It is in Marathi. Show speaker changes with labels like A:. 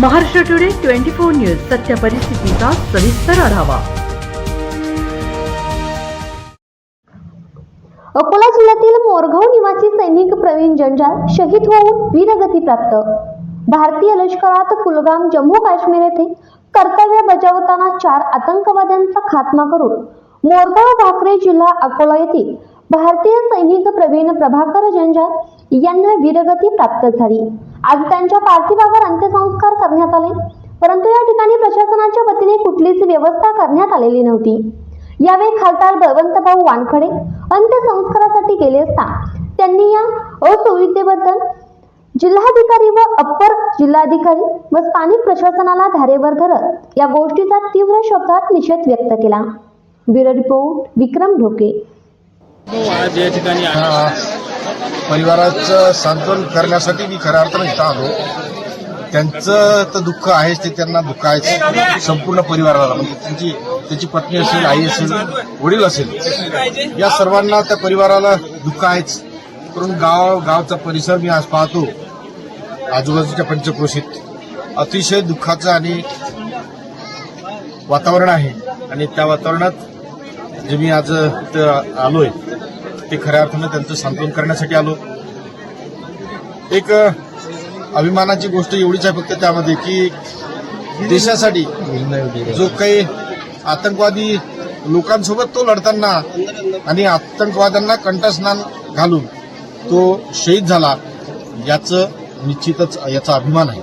A: Maharashtra today twenty four news सत्य परिस्थितीचा सविस्तर आढावा.
B: अकोला जिल्ह्यातील मोरगाव निवासी सैनिक प्रवीण जंजाल शहीद होऊन वीरगती प्राप्त. भारतीय लष्करात कुलगाम जम्मू काश्मीर येथे कर्तव्य बजावताना चार आतंकवाद्यांचा खात्मा करून मोरगाव भाकरे जिल्हा अकोला येथील भारतीय सैनिक प्रवीण प्रभाकर जंजाल यांना वीरगती प्राप्त झाली. आज त्यांच्या पार्थिवावर अंत्यसंस्कार करण्यात आले. परंतु या ठिकाणी प्रशासनाच्या वतीने कुठलीच व्यवस्था करण्यात आलेली नव्हती. यावेळी खासदार बळवंतभाऊ वानखडे अंत्यसंस्कारासाठी गेले असता त्यांनी या असुविधेबद्दल जिल्हाधिकारी व अप्पर जिल्हाधिकारी व स्थानिक प्रशासनाला धारेवर धरत या गोष्टीचा तीव्र शब्दात निषेध व्यक्त केला. Bureau report Vikram Dhoke.
C: आज या ठिकाणी
D: परिवाराचं सांत्वन करण्यासाठी मी खऱ्या अर्थानं इथं आलो. त्यांचं तर दुःख आहेच ते त्यांना दुःख आहे संपूर्ण परिवाराला म्हणजे त्यांची त्याची पत्नी असेल आई असेल वडील असेल या सर्वांना त्या परिवाराला दुःख आहेच. करून गाव गावचा परिसर मी आज पाहतो. आजूबाजूच्या पंचक्रोशीत अतिशय दुःखाचं आणि वातावरण आहे. आणि त्या वातावरणात जे मी आज आलोय ते खऱ्या अर्थानं त्यांचं सांत्वन करण्यासाठी आलो. एक अभिमानाची गोष्ट एवढीच आहे फक्त त्यामध्ये की देशासाठी जो काही आतंकवादी लोकांसोबत तो लढताना आणि आतंकवाद्यांना कंठस्नान घालून तो शहीद झाला याचं निश्चितच याचा अभिमान आहे.